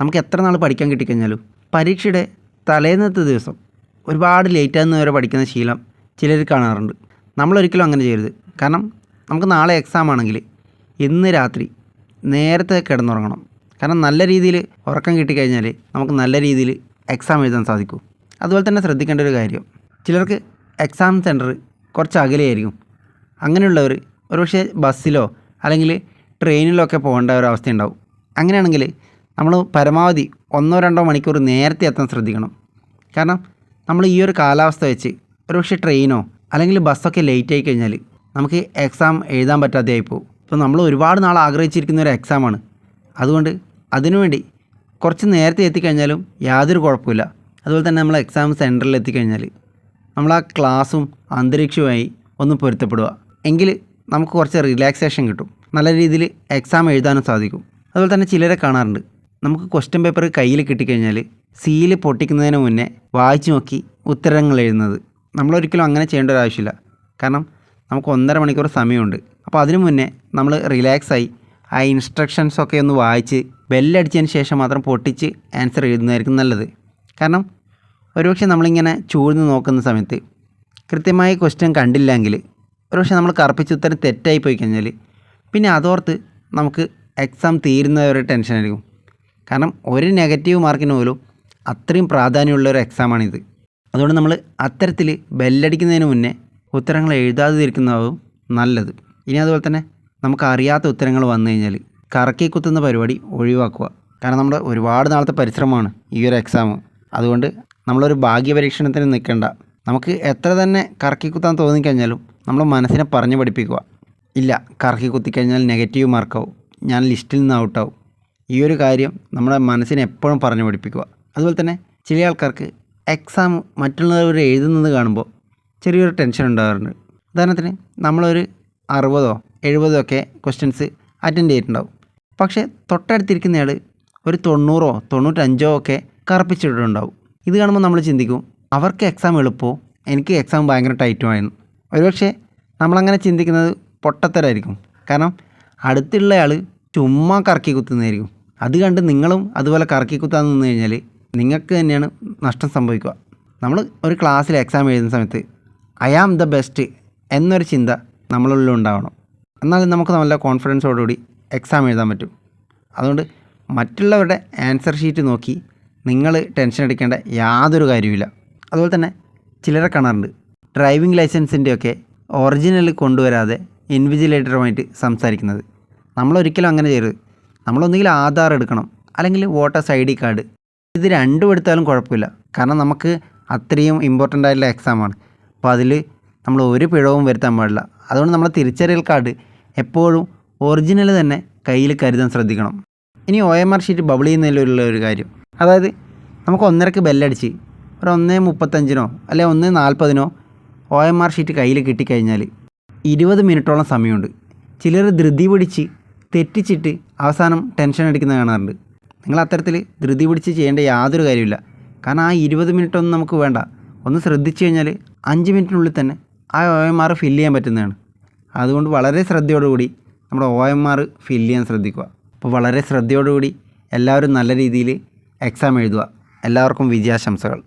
നമുക്ക് എത്ര നാൾ പഠിക്കാൻ കിട്ടിക്കഴിഞ്ഞാലും പരീക്ഷയുടെ തലേന്നത്തെ ദിവസം ഒരുപാട് ലേറ്റാകുന്ന വരെ പഠിക്കുന്ന ശീലം ചിലർ കാണാറുണ്ട്. നമ്മളൊരിക്കലും അങ്ങനെ ചെയ്യരുത്. കാരണം നമുക്ക് നാളെ എക്സാം ആണെങ്കിൽ ഇന്ന് രാത്രി നേരത്തെ കിടന്നുറങ്ങണം. കാരണം നല്ല രീതിയിൽ ഉറക്കം കിട്ടിക്കഴിഞ്ഞാൽ നമുക്ക് നല്ല രീതിയിൽ എക്സാം എഴുതാൻ സാധിക്കും. അതുപോലെ തന്നെ ശ്രദ്ധിക്കേണ്ട ഒരു കാര്യം ചിലർക്ക് എക്സാം സെന്റർ കുറച്ച് അകലെയായിരിക്കും. അങ്ങനെയുള്ളവർ ഒരുപക്ഷെ ബസ്സിലോ അല്ലെങ്കിൽ ട്രെയിനിലോ ഒക്കെ പോകേണ്ട ഒരു അവസ്ഥ ഉണ്ടാവും അങ്ങനെയാണെങ്കിൽ നമ്മൾ പരമാവധി ഒന്നോ രണ്ടോ മണിക്കൂർ നേരത്തെ എത്താൻ ശ്രദ്ധിക്കണം. കാരണം നമ്മൾ ഈ ഒരു കാലാവസ്ഥ വെച്ച് ഒരുപക്ഷെ ട്രെയിനോ അല്ലെങ്കിൽ ബസ്സൊക്കെ ലേറ്റ് ആയി കഴിഞ്ഞാൽ നമുക്ക് എക്സാം എഴുതാൻ പറ്റാതെ പോകും. ഇപ്പോൾ നമ്മൾ ഒരുപാട് നാൾ ആഗ്രഹിച്ചിരിക്കുന്ന ഒരു എക്സാമാണ് അതുകൊണ്ട് അതിനുവേണ്ടി കുറച്ച് നേരത്തെ എത്തിക്കഴിഞ്ഞാലും യാതൊരു കുഴപ്പമില്ല. അതുപോലെ തന്നെ നമ്മൾ എക്സാം സെന്ററിൽ എത്തിക്കഴിഞ്ഞാൽ നമ്മൾ ആ ക്ലാസ്സും അന്തരീക്ഷവുമായി ഒന്ന് പൊരുത്തപ്പെടുക. എങ്കിൽ നമുക്ക് കുറച്ച് റിലാക്സേഷൻ കിട്ടും. നല്ല രീതിയിൽ എക്സാം എഴുതാനും സാധിക്കും. അതുപോലെ തന്നെ ചിലരെ കാണാറുണ്ട്. നമുക്ക് ക്വസ്റ്റ്യൻ പേപ്പർ കയ്യിൽ കിട്ടിക്കഴിഞ്ഞാൽ സീൽ പൊട്ടിക്കുന്നതിന് മുന്നേ വായിച്ചു നോക്കി ഉത്തരങ്ങൾ എഴുതുന്നത്. നമ്മളൊരിക്കലും അങ്ങനെ ചെയ്യേണ്ട ഒരു ആവശ്യമില്ല. കാരണം നമുക്ക് ഒന്നര മണിക്കൂർ സമയമുണ്ട്. അപ്പോൾ അതിനു മുന്നേ നമ്മൾ റിലാക്സായി ആ ഇൻസ്ട്രക്ഷൻസൊക്കെ ഒന്ന് വായിച്ച് ബെല്ലടിച്ചതിന് ശേഷം മാത്രം പൊട്ടിച്ച് ആൻസർ എഴുതുന്നതായിരിക്കും നല്ലത്. കാരണം ഒരുപക്ഷെ നമ്മളിങ്ങനെ ചൂഴ്ന്ന് നോക്കുന്ന സമയത്ത് കൃത്യമായി ക്വസ്റ്റ്യൻ കണ്ടില്ലെങ്കിൽ ഒരുപക്ഷെ നമ്മൾ കറുപ്പിച്ച് ഉത്തരം തെറ്റായി പോയി കഴിഞ്ഞാൽ പിന്നെ അതോർത്ത് നമുക്ക് എക്സാം തീരുന്നവരെ ടെൻഷനായിരിക്കും കാരണം ഒരു നെഗറ്റീവ് മാർക്കിന് പോലും അത്രയും പ്രാധാന്യമുള്ള ഒരു എക്സാമാണിത് അതുകൊണ്ട് നമ്മൾ അത്തരത്തിൽ ബെല്ലടിക്കുന്നതിന് മുന്നേ ഉത്തരങ്ങൾ എഴുതാതിരിക്കുന്നതാവും നല്ലത്. ഇനി അതുപോലെ തന്നെ നമുക്ക് അറിയാത്ത ഉത്തരങ്ങൾ വന്നു കഴിഞ്ഞാൽ കറക്കി കുത്തുന്ന പരിപാടി ഒഴിവാക്കുക. കാരണം നമ്മുടെ ഒരുപാട് നാളത്തെ പരിശ്രമമാണ് ഈ ഒരു എക്സാം അതുകൊണ്ട് നമ്മളൊരു ഭാഗ്യ പരീക്ഷണത്തിന് നിൽക്കേണ്ട. നമുക്ക് എത്ര തന്നെ കറക്കി കുത്താൻ തോന്നിക്കഴിഞ്ഞാലും നമ്മൾ മനസ്സിനെ പറഞ്ഞു പഠിപ്പിക്കുക. ഇല്ല കറക്കി കുത്തിക്കഴിഞ്ഞാൽ നെഗറ്റീവ് മാർക്കാവും ഞാൻ ലിസ്റ്റിൽ നിന്ന് ഔട്ടാവും ഈ ഒരു കാര്യം നമ്മുടെ മനസ്സിനെ എപ്പോഴും പറഞ്ഞു പഠിപ്പിക്കുക. അതുപോലെ തന്നെ ചില ആൾക്കാർക്ക് എക്സാം മറ്റുള്ളവർ എഴുതുന്നത് കാണുമ്പോൾ ചെറിയൊരു ടെൻഷൻ ഉണ്ടാകാറുണ്ട്. ഉദാഹരണത്തിന് നമ്മളൊരു അറുപതോ എഴുപതോ ഒക്കെ ക്വസ്റ്റ്യൻസ് അറ്റൻഡ് ചെയ്തിട്ടുണ്ടാവും. പക്ഷേ തൊട്ടടുത്തിരിക്കുന്നയാൾ ഒരു തൊണ്ണൂറോ തൊണ്ണൂറ്റഞ്ചോ ഒക്കെ കറപ്പിച്ചിട്ടുണ്ടാവും ഇത് കാണുമ്പോൾ നമ്മൾ ചിന്തിക്കും അവർക്ക് എക്സാം എളുപ്പമോ എനിക്ക് എക്സാം ഭയങ്കര ടൈറ്റുമായിരുന്നു ഒരുപക്ഷെ നമ്മളങ്ങനെ ചിന്തിക്കുന്നത് പൊട്ടത്തരായിരിക്കും. കാരണം അടുത്തുള്ളയാൾ ചുമ്മാ കറക്കി കുത്തുന്നതായിരിക്കും. അത് കണ്ട് നിങ്ങളും അതുപോലെ കറക്കിക്കുത്താൻ നിന്ന് കഴിഞ്ഞാൽ നിങ്ങൾക്ക് തന്നെയാണ് നഷ്ടം സംഭവിക്കുക. നമ്മൾ ഒരു ക്ലാസ്സിൽ എക്സാം എഴുതുന്ന സമയത്ത് ഐ ആം ദ ബെസ്റ്റ് എന്നൊരു ചിന്ത നമ്മളുള്ളിൽ ഉണ്ടാവണം. എന്നാൽ നമുക്ക് നല്ല കോൺഫിഡൻസോടുകൂടി എക്സാം എഴുതാൻ പറ്റും. അതുകൊണ്ട് മറ്റുള്ളവരുടെ ആൻസർ ഷീറ്റ് നോക്കി നിങ്ങൾ ടെൻഷൻ അടിക്കേണ്ട യാതൊരു കാര്യവുമില്ല. അതുപോലെ തന്നെ ചിലരെ കാണാറുണ്ട്. ഡ്രൈവിംഗ് ലൈസൻസിന്റെയൊക്കെ ഒറിജിനൽ കൊണ്ടുവരാതെ ഇൻവിജിലേറ്ററുമായിട്ട് സംസാരിക്കുന്നത്. നമ്മളൊരിക്കലും അങ്ങനെ ചെയ്യരുത്. നമ്മളൊന്നുകിൽ ആധാർ എടുക്കണം അല്ലെങ്കിൽ വോട്ടേഴ്സ് ഐ ഡി കാർഡ്. ഇത് രണ്ടും എടുത്താലും കുഴപ്പമില്ല. കാരണം നമുക്ക് അത്രയും ഇമ്പോർട്ടന്റ് ആയിട്ടുള്ള എക്സാമാണ് അപ്പോൾ അതിൽ നമ്മൾ ഒരു പിഴവും വരുത്താൻ പാടില്ല. അതുകൊണ്ട് നമ്മുടെ തിരിച്ചറിയൽ കാർഡ് എപ്പോഴും ഒറിജിനൽ തന്നെ കയ്യിൽ കരുതാൻ ശ്രദ്ധിക്കണം. ഇനി O M R sheet bubble ചെയ്യുന്നതിലുള്ള ഒരു കാര്യം. അതായത് നമുക്ക് ഒന്നരക്ക് ബെല്ലടിച്ച് ഒരു ഒന്ന് മുപ്പത്തഞ്ചിനോ അല്ലെ ഒന്ന് നാൽപ്പതിനോ ഒ എം ആർ ഷീറ്റ് കയ്യിൽ കിട്ടിക്കഴിഞ്ഞാൽ ഇരുപത് മിനിറ്റോളം സമയമുണ്ട്. ചിലർ ധൃതി പിടിച്ച് തെറ്റിച്ചിട്ട് അവസാനം ടെൻഷൻ അടിക്കുന്ന കാണാറുണ്ട്. നിങ്ങൾ അത്തരത്തിൽ ധൃതി പിടിച്ച് ചെയ്യേണ്ട യാതൊരു കാര്യമില്ല കാരണം ആ ഇരുപത് മിനിറ്റ് ഒന്നും നമുക്ക് വേണ്ട. ഒന്ന് ശ്രദ്ധിച്ചു കഴിഞ്ഞാൽ അഞ്ച് മിനിറ്റിനുള്ളിൽ തന്നെ ആ ഒ എം ആർ ഫില്ല് ചെയ്യാൻ പറ്റുന്നതാണ്. അതുകൊണ്ട് വളരെ ശ്രദ്ധയോടുകൂടി നമ്മുടെ ഒ എം ആർ ഫില്ല് ചെയ്യാൻ ശ്രദ്ധിക്കുക. അപ്പോൾ വളരെ ശ്രദ്ധയോടുകൂടി എല്ലാവരും നല്ല രീതിയിൽ എക്സാം എഴുതുക. എല്ലാവർക്കും വിജയാശംസകൾ.